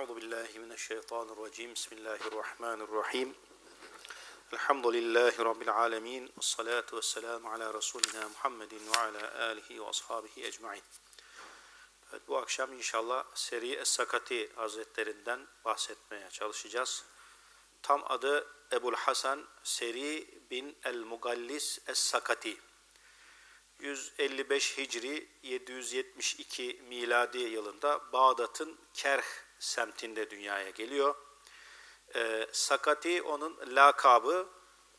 Euzu billahi mineşşeytanirracim. Bismillahirrahmanirrahim. Elhamdülillahi rabbil alamin. Essalatu vesselamu ala resulina Muhammedin ve ala alihi ve ashabihi ecmaîn. Evet, bu akşam inşallah Seri Es-Sakati Hazretlerinden bahsetmeye çalışacağız. Tam adı Ebul Hasan Seri bin El-Mugallis Es-Sakati. 155 Hicri 772 miladi yılında Bağdat'ın Kerh semtinde dünyaya geliyor. Ee, Sakati onun lakabı,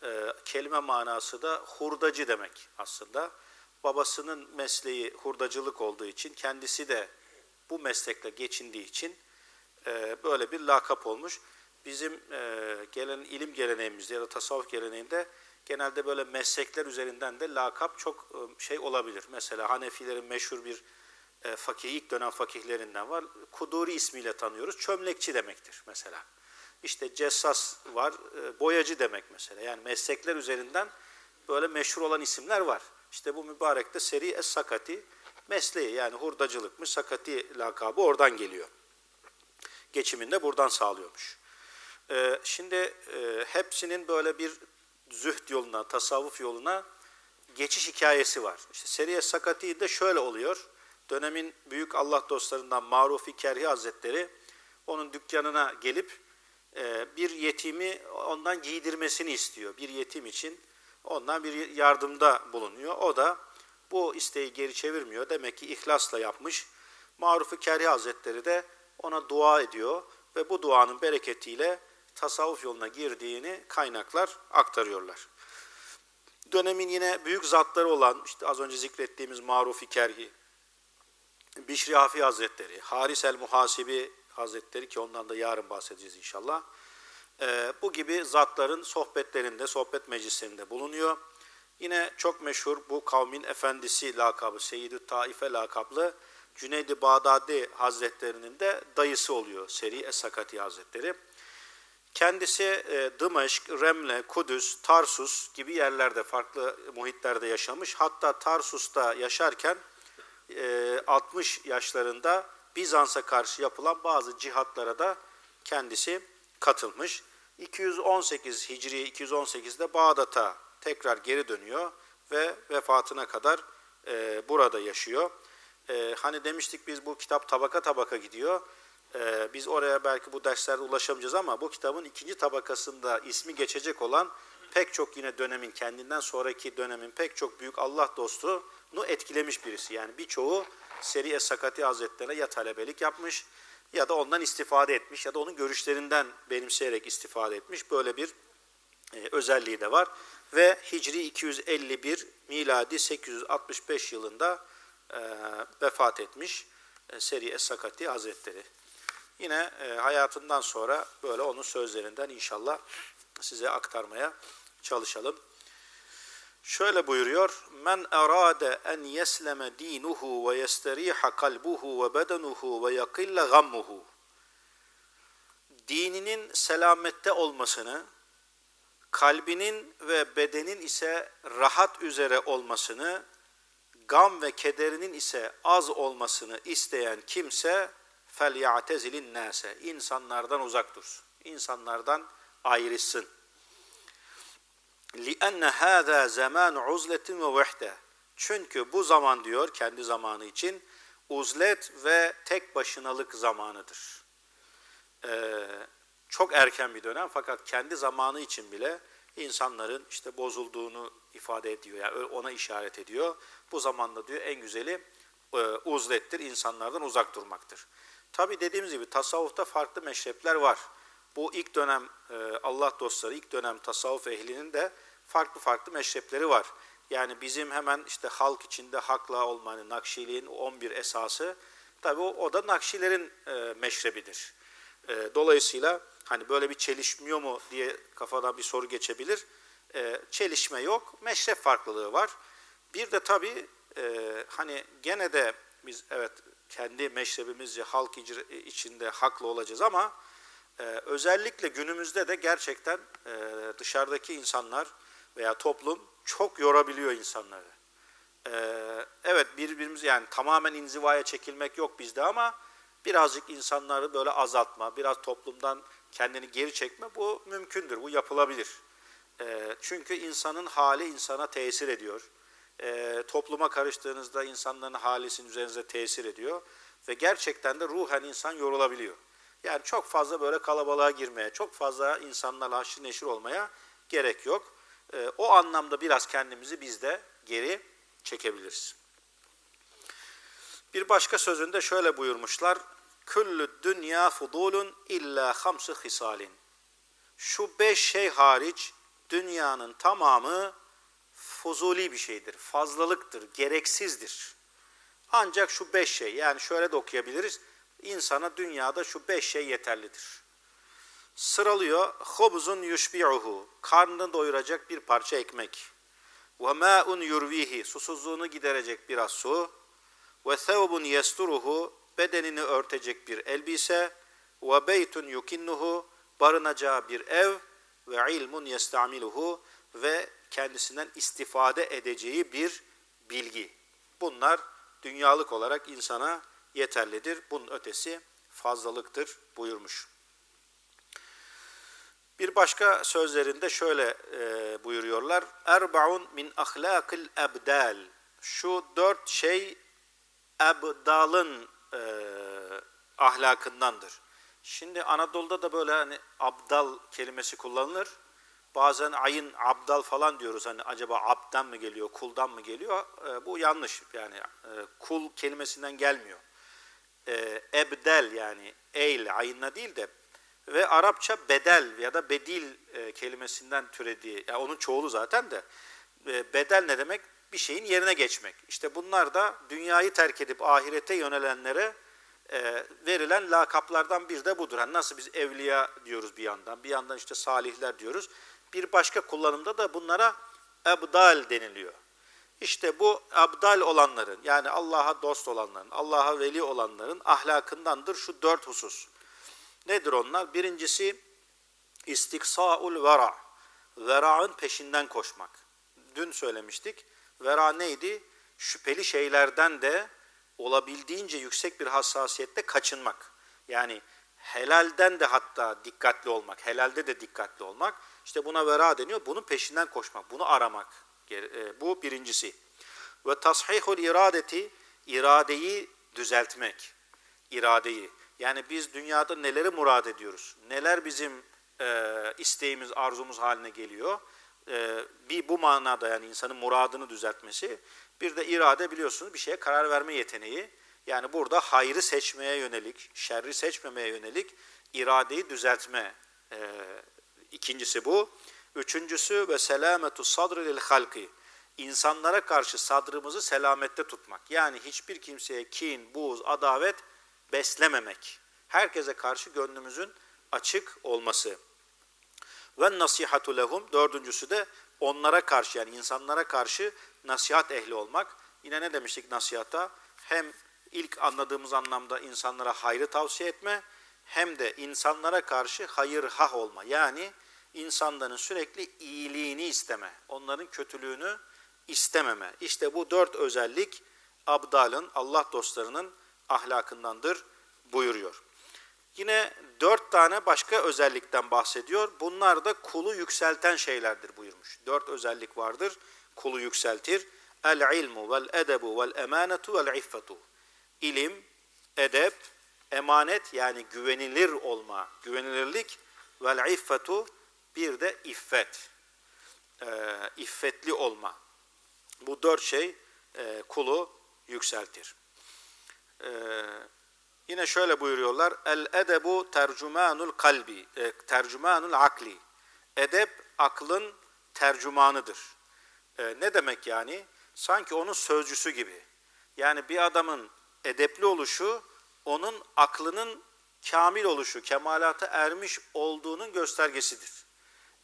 e, kelime manası da hurdacı demek aslında. Babasının mesleği hurdacılık olduğu için kendisi de bu meslekle geçindiği için e, böyle bir lakap olmuş. Bizim e, gelen ilim geleneğimizde ya da tasavvuf geleneğinde genelde böyle meslekler üzerinden de lakap çok e, şey olabilir. Mesela Hanefilerin meşhur bir e, fakih, ilk dönem fakihlerinden var. Kuduri ismiyle tanıyoruz. Çömlekçi demektir mesela. İşte cessas var, e, boyacı demek mesela. Yani meslekler üzerinden böyle meşhur olan isimler var. İşte bu mübarek de Seri Es-Sakati mesleği yani hurdacılıkmış, Sakati lakabı oradan geliyor. Geçimini de buradan sağlıyormuş. Ee, şimdi e, hepsinin böyle bir zühd yoluna, tasavvuf yoluna geçiş hikayesi var. İşte Seriye Sakati de şöyle oluyor. Dönemin büyük Allah dostlarından Marufi Kerhi Hazretleri onun dükkanına gelip e, bir yetimi ondan giydirmesini istiyor. Bir yetim için ondan bir yardımda bulunuyor. O da bu isteği geri çevirmiyor. Demek ki ihlasla yapmış. Marufi Kerhi Hazretleri de ona dua ediyor ve bu duanın bereketiyle tasavvuf yoluna girdiğini kaynaklar aktarıyorlar. Dönemin yine büyük zatları olan işte az önce zikrettiğimiz Marufi Kerhi, Bişri Hafi Hazretleri, Haris el Muhasibi Hazretleri ki ondan da yarın bahsedeceğiz inşallah. Ee, bu gibi zatların sohbetlerinde, sohbet meclislerinde bulunuyor. Yine çok meşhur bu kavmin efendisi lakabı, Seyyid-i Taife lakablı Cüneyd-i Bağdadi Hazretlerinin de dayısı oluyor Seri Es-Sakati Hazretleri. Kendisi e, Dımeşk, Remle, Kudüs, Tarsus gibi yerlerde, farklı muhitlerde yaşamış. Hatta Tarsus'ta yaşarken 60 yaşlarında Bizans'a karşı yapılan bazı cihatlara da kendisi katılmış. 218 Hicri 218'de Bağdat'a tekrar geri dönüyor ve vefatına kadar e, burada yaşıyor. E, hani demiştik biz bu kitap tabaka tabaka gidiyor. Ee, biz oraya belki bu derslerde ulaşamayacağız ama bu kitabın ikinci tabakasında ismi geçecek olan pek çok yine dönemin kendinden sonraki dönemin pek çok büyük Allah dostunu etkilemiş birisi. Yani birçoğu Seri Es-Sakati Hazretlerine ya talebelik yapmış ya da ondan istifade etmiş ya da onun görüşlerinden benimseyerek istifade etmiş. Böyle bir e, özelliği de var. Ve Hicri 251 miladi 865 yılında e, vefat etmiş e, Seri Es-Sakati Hazretleri. Yine e, hayatından sonra böyle onun sözlerinden inşallah size aktarmaya çalışalım. Şöyle buyuruyor: Men arade en yesleme dinuhu ve yesteriha kalbuhu ve bedenuhu ve yakilla gammuhu. Dininin selamette olmasını, kalbinin ve bedenin ise rahat üzere olmasını, gam ve kederinin ise az olmasını isteyen kimse فَلْيَعْتَزِلِ nase İnsanlardan uzak dursun. İnsanlardan ayrılsın. لِأَنَّ هَذَا زَمَانُ عُزْلَةٍ وَوَحْدَةٍ Çünkü bu zaman diyor kendi zamanı için uzlet ve tek başınalık zamanıdır. Ee, çok erken bir dönem fakat kendi zamanı için bile insanların işte bozulduğunu ifade ediyor. Yani ona işaret ediyor. Bu zamanda diyor en güzeli e, uzlettir, insanlardan uzak durmaktır. Tabi dediğimiz gibi tasavvufta farklı meşrepler var. Bu ilk dönem e, Allah dostları, ilk dönem tasavvuf ehlinin de farklı farklı meşrepleri var. Yani bizim hemen işte halk içinde hakla olmanın, Nakşiliğin 11 esası, tabi o, o da Nakşilerin e, meşrebidir. E, dolayısıyla hani böyle bir çelişmiyor mu diye kafadan bir soru geçebilir. Çelişme yok, meşrep farklılığı var. Bir de tabi hani gene de biz evet kendi meşrebimizce halk içinde haklı olacağız ama e, özellikle günümüzde de gerçekten e, dışarıdaki insanlar veya toplum çok yorabiliyor insanları. E, evet birbirimiz yani tamamen inzivaya çekilmek yok bizde ama birazcık insanları böyle azaltma, biraz toplumdan kendini geri çekme bu mümkündür, bu yapılabilir. E, çünkü insanın hali insana tesir ediyor. E, topluma karıştığınızda insanların hali sizin üzerinize tesir ediyor. Ve gerçekten de ruhen insan yorulabiliyor. Yani çok fazla böyle kalabalığa girmeye, çok fazla insanlarla haşır neşir olmaya gerek yok. E, o anlamda biraz kendimizi biz de geri çekebiliriz. Bir başka sözünde şöyle buyurmuşlar. Küllü dünya fudulun illa hamsı hisalin. Şu beş şey hariç dünyanın tamamı fuzuli bir şeydir, fazlalıktır, gereksizdir. Ancak şu beş şey, yani şöyle de okuyabiliriz, insana dünyada şu beş şey yeterlidir. Sıralıyor, hobuzun yushbi'uhu, karnını doyuracak bir parça ekmek. Ve ma'un yurvihi, susuzluğunu giderecek biraz su. Ve thevbun yesturuhu, bedenini örtecek bir elbise. Ve beytun yukinnuhu, barınacağı bir ev. Ve ilmun yestamiluhu, ve kendisinden istifade edeceği bir bilgi. Bunlar dünyalık olarak insana yeterlidir. Bunun ötesi fazlalıktır buyurmuş. Bir başka sözlerinde şöyle e, buyuruyorlar. Erbaun min ahlakil ebdal. Şu dört şey ebdalın e, ahlakındandır. Şimdi Anadolu'da da böyle hani abdal kelimesi kullanılır. Bazen ayın abdal falan diyoruz. Hani acaba abden mi geliyor, kuldan mı geliyor? E, bu yanlış. Yani e, kul kelimesinden gelmiyor. E, ebdel yani eyle ayınla değil de ve Arapça bedel ya da bedil e, kelimesinden türediği, yani onun çoğulu zaten de e, bedel ne demek? Bir şeyin yerine geçmek. İşte bunlar da dünyayı terk edip ahirete yönelenlere e, verilen lakaplardan bir de budur. Yani nasıl biz evliya diyoruz bir yandan, bir yandan işte salihler diyoruz. Bir başka kullanımda da bunlara ebdal deniliyor. İşte bu abdal olanların yani Allah'a dost olanların, Allah'a veli olanların ahlakındandır şu dört husus. Nedir onlar? Birincisi istiksaul vera. Vera'ın peşinden koşmak. Dün söylemiştik. Vera neydi? Şüpheli şeylerden de olabildiğince yüksek bir hassasiyette kaçınmak. Yani helalden de hatta dikkatli olmak, helalde de dikkatli olmak. İşte buna vera deniyor. Bunun peşinden koşmak, bunu aramak. E, bu birincisi. Ve tashihul iradeti, iradeyi düzeltmek. İradeyi. Yani biz dünyada neleri murad ediyoruz? Neler bizim e, isteğimiz, arzumuz haline geliyor? E, bir bu manada yani insanın muradını düzeltmesi. Bir de irade biliyorsunuz bir şeye karar verme yeteneği. Yani burada hayrı seçmeye yönelik, şerri seçmemeye yönelik iradeyi düzeltme. E, ikincisi bu. Üçüncüsü ve selametu sadri lil halki. İnsanlara karşı sadrımızı selamette tutmak. Yani hiçbir kimseye kin, buğz, adavet beslememek. Herkese karşı gönlümüzün açık olması. Ve nasihatu lehum. Dördüncüsü de onlara karşı yani insanlara karşı nasihat ehli olmak. Yine ne demiştik nasihata? Hem ilk anladığımız anlamda insanlara hayrı tavsiye etme hem de insanlara karşı hayır hah olma. Yani insanların sürekli iyiliğini isteme, onların kötülüğünü istememe. İşte bu dört özellik abdalın, Allah dostlarının ahlakındandır buyuruyor. Yine dört tane başka özellikten bahsediyor. Bunlar da kulu yükselten şeylerdir buyurmuş. Dört özellik vardır. Kulu yükseltir. El ilmu vel edebu vel emanetu vel iffetu. İlim, edep, emanet yani güvenilir olma, güvenilirlik vel iffetu bir de iffet. E, iffetli olma. Bu dört şey e, kulu yükseltir. Ee, yine şöyle buyuruyorlar. El edebu tercümanul kalbi, e, tercümanul akli. Edep aklın tercümanıdır. E, ne demek yani? Sanki onun sözcüsü gibi. Yani bir adamın edepli oluşu onun aklının kamil oluşu, kemalata ermiş olduğunun göstergesidir.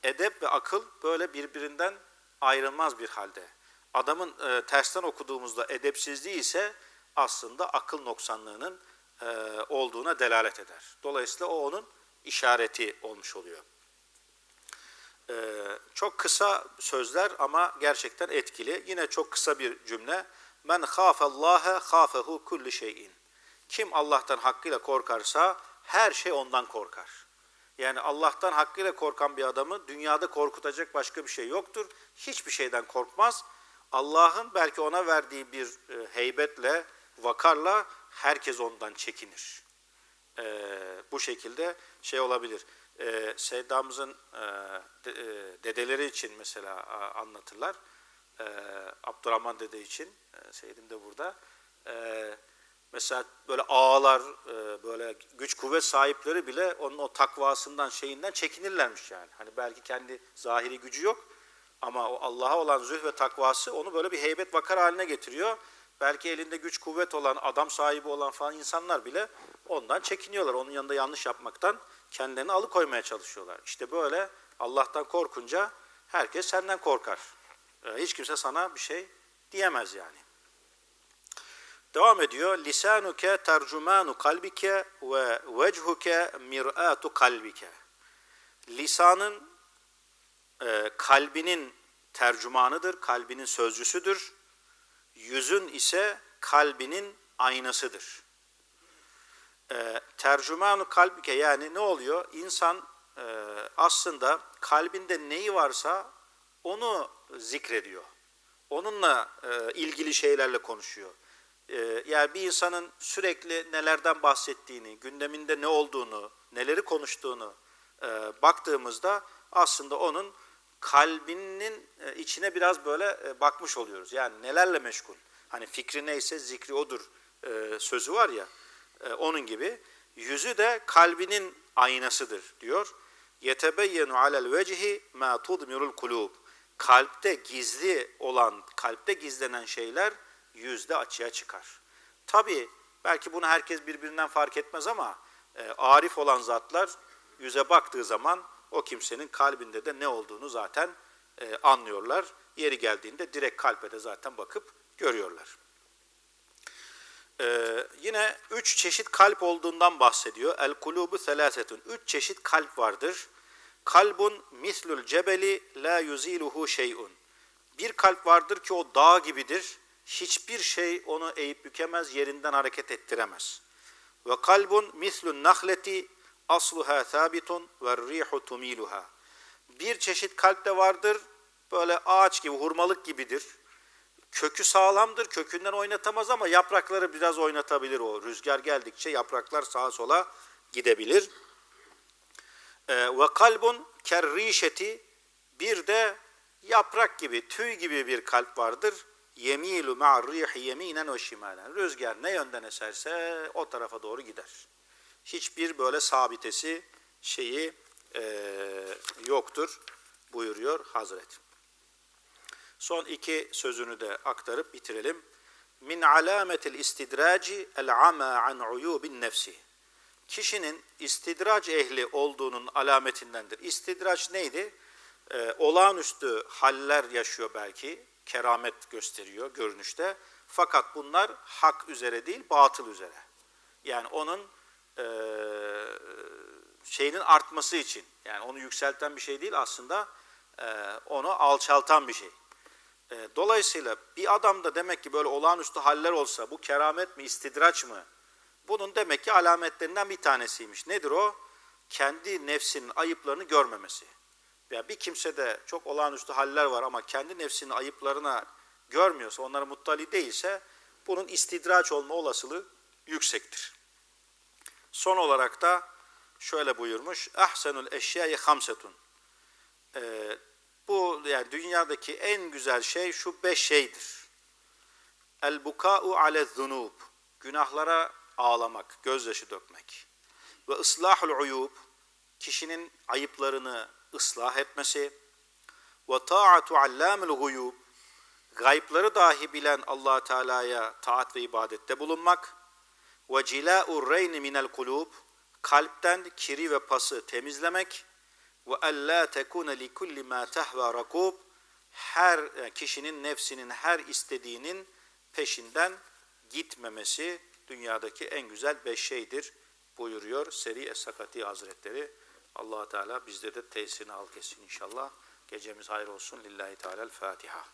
Edep ve akıl böyle birbirinden ayrılmaz bir halde. Adamın e, tersten okuduğumuzda edepsizliği ise aslında akıl noksanlığının e, olduğuna delalet eder. Dolayısıyla o onun işareti olmuş oluyor. E, çok kısa sözler ama gerçekten etkili. Yine çok kısa bir cümle. Men khafallâhe khafehu kulli şeyin. Kim Allah'tan hakkıyla korkarsa her şey ondan korkar. Yani Allah'tan hakkıyla korkan bir adamı dünyada korkutacak başka bir şey yoktur. Hiçbir şeyden korkmaz. Allah'ın belki ona verdiği bir e, heybetle, vakarla herkes ondan çekinir. E, bu şekilde şey olabilir. E, Seyyidamızın e, de, e, dedeleri için mesela a, anlatırlar. E, Abdurrahman dede için, e, Seyyidim de burada. E, mesela böyle ağalar, e, böyle güç kuvvet sahipleri bile onun o takvasından, şeyinden çekinirlermiş yani. Hani belki kendi zahiri gücü yok ama o Allah'a olan züh ve takvası onu böyle bir heybet vakar haline getiriyor. Belki elinde güç kuvvet olan, adam sahibi olan falan insanlar bile ondan çekiniyorlar. Onun yanında yanlış yapmaktan kendilerini alıkoymaya çalışıyorlar. İşte böyle Allah'tan korkunca herkes senden korkar. E, Hiç kimse sana bir şey diyemez yani. Devam ediyor. Lisanuke tercümanu kalbike ve vechuke mir'atu kalbike. Lisanın e, kalbinin tercümanıdır, kalbinin sözcüsüdür. Yüzün ise kalbinin aynasıdır. E, tercümanu kalbike yani ne oluyor? İnsan e, aslında kalbinde neyi varsa onu zikrediyor. Onunla e, ilgili şeylerle konuşuyor. E, yani bir insanın sürekli nelerden bahsettiğini, gündeminde ne olduğunu, neleri konuştuğunu e, baktığımızda aslında onun kalbinin e, içine biraz böyle e, bakmış oluyoruz. Yani nelerle meşgul. Hani fikri neyse zikri odur e, sözü var ya onun gibi. Yüzü de kalbinin aynasıdır diyor. Yetebeyyenu alel vecihi ma tudmirul kulub. Kalpte gizli olan, kalpte gizlenen şeyler yüzde açığa çıkar. Tabi belki bunu herkes birbirinden fark etmez ama e, arif olan zatlar yüze baktığı zaman o kimsenin kalbinde de ne olduğunu zaten e, anlıyorlar. Yeri geldiğinde direkt kalbe de zaten bakıp görüyorlar. Ee, yine üç çeşit kalp olduğundan bahsediyor. El kulubu selasetun. Üç çeşit kalp vardır. Kalbun mislul cebeli la yuziluhu şeyun. Bir kalp vardır ki o dağ gibidir. Hiçbir şey onu eğip bükemez, yerinden hareket ettiremez. Ve kalbun mislun nahleti asluha sabitun ve rihu tumiluha. Bir çeşit kalp de vardır. Böyle ağaç gibi, hurmalık gibidir. Kökü sağlamdır, kökünden oynatamaz ama yaprakları biraz oynatabilir o. Rüzgar geldikçe yapraklar sağa sola gidebilir. Ee, ve kalbun kerrişeti bir de yaprak gibi, tüy gibi bir kalp vardır. Yemilu ma'rihi yeminen ve şimalen. Rüzgar ne yönden eserse o tarafa doğru gider. Hiçbir böyle sabitesi şeyi e, yoktur buyuruyor Hazreti. Son iki sözünü de aktarıp bitirelim. Min alametil istidraci el ama an uyubin nefsi. Kişinin istidrac ehli olduğunun alametindendir. İstidraç neydi? Ee, olağanüstü haller yaşıyor belki, keramet gösteriyor görünüşte. Fakat bunlar hak üzere değil, batıl üzere. Yani onun e, şeyinin artması için, yani onu yükselten bir şey değil aslında, e, onu alçaltan bir şey. E, dolayısıyla bir adamda demek ki böyle olağanüstü haller olsa bu keramet mi, istidraç mı? Bunun demek ki alametlerinden bir tanesiymiş. Nedir o? Kendi nefsinin ayıplarını görmemesi. Ya bir kimsede çok olağanüstü haller var ama kendi nefsinin ayıplarına görmüyorsa, onlara muttali değilse bunun istidraç olma olasılığı yüksektir. Son olarak da şöyle buyurmuş. Ahsenul eşyayı hamsetun. Ee, bu yani dünyadaki en güzel şey şu beş şeydir. El buka'u ale zunub. Günahlara ağlamak, gözyaşı dökmek. Ve ıslahul uyub. Kişinin ayıplarını ıslah etmesi. Ve ta'atu allamul guyub. Gaypları dahi bilen allah Teala'ya taat ve ibadette bulunmak. Ve cila'ur reyni minel kulub. Kalpten kiri ve pası temizlemek ve alla tekuna li kulli ma tahva rakub her kişinin nefsinin her istediğinin peşinden gitmemesi dünyadaki en güzel beş şeydir buyuruyor Seri Es-Sakati Hazretleri. allah Teala bizde de tesirini al kesin inşallah. Gecemiz hayır olsun. Lillahi Teala'l Fatiha.